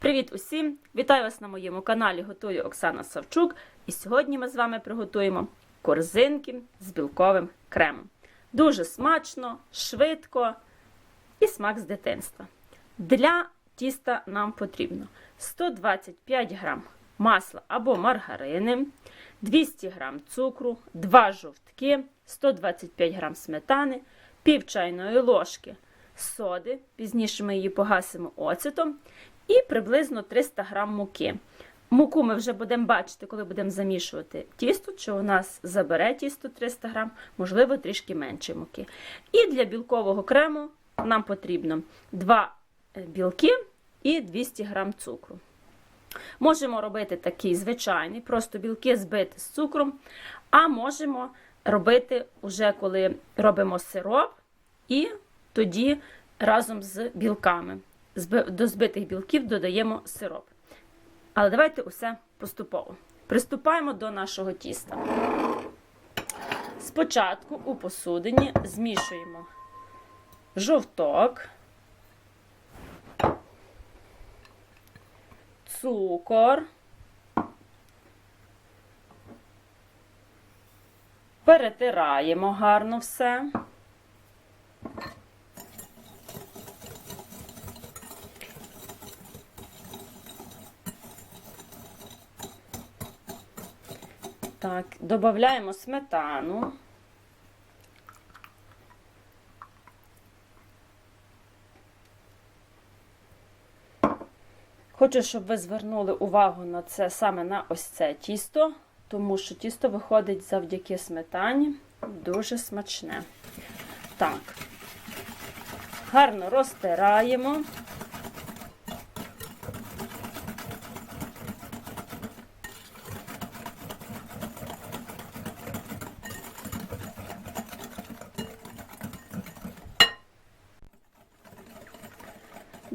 Привіт усім! Вітаю вас на моєму каналі Готую Оксана Савчук. І сьогодні ми з вами приготуємо корзинки з білковим кремом. Дуже смачно, швидко і смак з дитинства. Для тіста нам потрібно 125 грам масла або маргарини, 200 грам цукру, 2 жовтки, 125 грам сметани, пів чайної ложки соди, пізніше ми її погасимо оцетом, і приблизно 300 грам муки. Муку ми вже будемо бачити, коли будемо замішувати тісто, чи у нас забере тісто 300 грам, можливо, трішки менше муки. І для білкового крему нам потрібно 2 білки і 200 грам цукру. Можемо робити такий звичайний, просто білки збити з цукром, а можемо робити, уже коли робимо сироп, і тоді разом з білками. До збитих білків додаємо сироп. Але давайте усе поступово. Приступаємо до нашого тіста. Спочатку у посудині змішуємо жовток, цукор, перетираємо гарно все. Так, додаємо сметану. Хочу, щоб ви звернули увагу на це саме на ось це тісто, тому що тісто виходить завдяки сметані дуже смачне. Так, гарно розтираємо.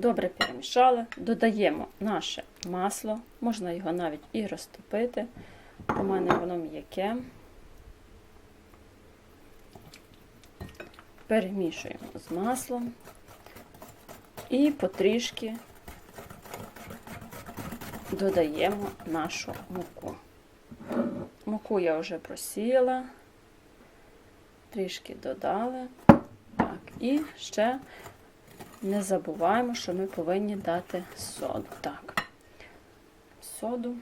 Добре перемішали, додаємо наше масло, можна його навіть і розтопити. У мене воно м'яке. Перемішуємо з маслом і потрішки додаємо нашу муку. Муку я вже просіяла, трішки додали. Так, і ще не забуваємо, що ми повинні дати соду. Так, соду.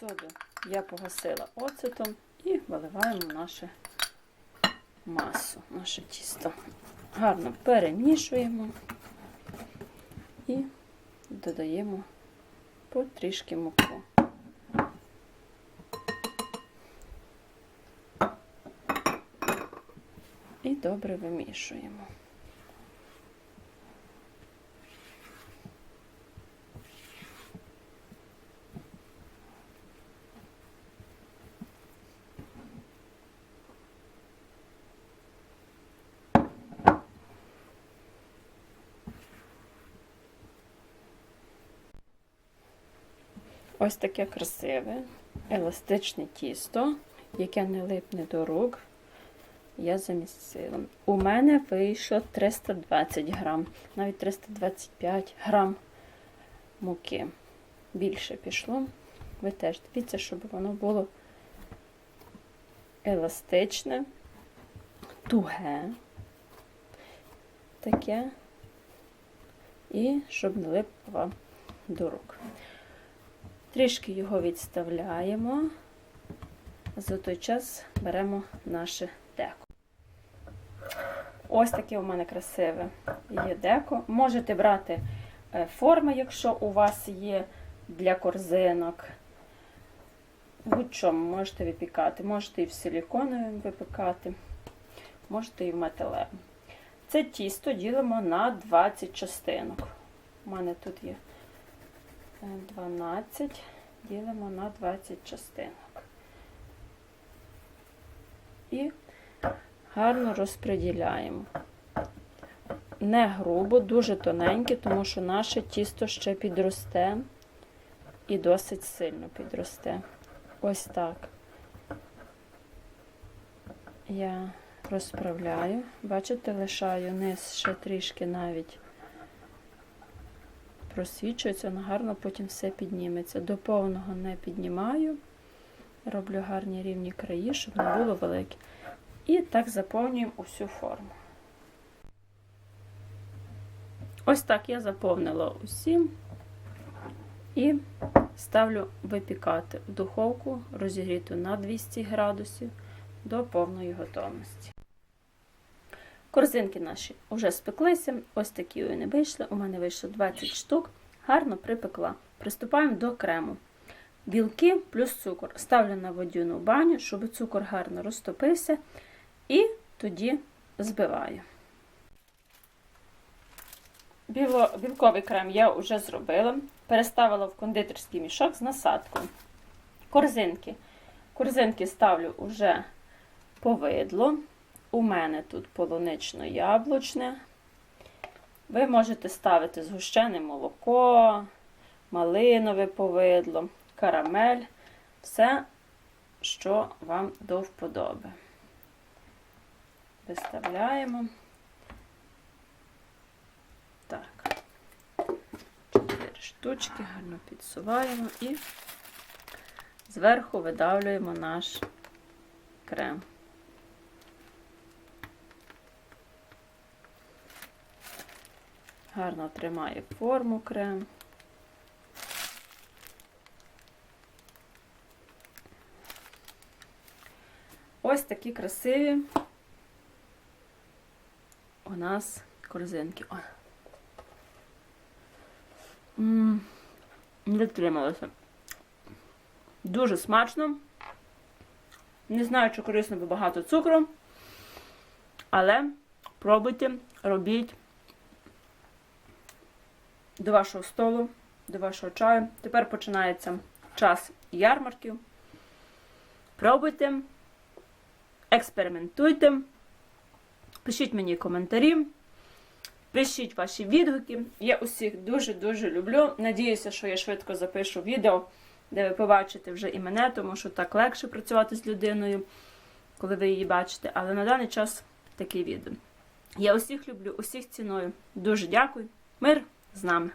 Соду я погасила оцетом і виливаємо нашу масу, наше тісто. Гарно перемішуємо і додаємо потрішки муку. Добре вимішуємо. Ось таке красиве, еластичне тісто, яке не липне до рук я замісила. У мене вийшло 320 грам, навіть 325 грам муки. Більше пішло. Ви теж дивіться, щоб воно було еластичне, туге, таке, і щоб не липло до рук. Трішки його відставляємо, за той час беремо наше деко. Ось таке у мене красиве є деко. Можете брати е, форми, якщо у вас є для корзинок. Будь-чому можете випікати. Можете і в силіконовому випікати, можете і в металевому. Це тісто ділимо на 20 частинок. У мене тут є е, 12, ділимо на 20 частинок. І гарно розподіляємо. Не грубо, дуже тоненьке, тому що наше тісто ще підросте і досить сильно підросте. Ось так. Я розправляю. Бачите, лишаю низ ще трішки навіть просвічується, воно гарно потім все підніметься. До повного не піднімаю. Роблю гарні рівні краї, щоб не було велике. І так заповнюємо усю форму. Ось так я заповнила усі і ставлю випікати в духовку розігріту на 200 градусів до повної готовності. Корзинки наші вже спеклися, ось такі вони вийшли. У мене вийшло 20 штук, гарно припекла. Приступаємо до крему. Білки плюс цукор. Ставлю на водяну баню, щоб цукор гарно розтопився, і тоді збиваю. Біло, білковий крем я вже зробила. Переставила в кондитерський мішок з насадкою. Корзинки. Корзинки ставлю уже повидло. У мене тут полунично-яблучне. Ви можете ставити згущене молоко, малинове повидло, карамель, все, що вам до вподоби. Виставляємо. Так, чотири штучки, гарно підсуваємо і зверху видавлюємо наш крем. Гарно тримає форму крем. Ось такі красиві нас корзинки. О. М, Не дотрималася. Дуже смачно. Не знаю, чи корисно, бо багато цукру. Але пробуйте, робіть до вашого столу, до вашого чаю. Тепер починається час ярмарків. Пробуйте, експериментуйте, пишіть мені коментарі, пишіть ваші відгуки. Я усіх дуже-дуже люблю. Надіюся, що я швидко запишу відео, де ви побачите вже і мене, тому що так легше працювати з людиною, коли ви її бачите. Але на даний час такі відео. Я усіх люблю, усіх ціную. Дуже дякую. Мир з нами!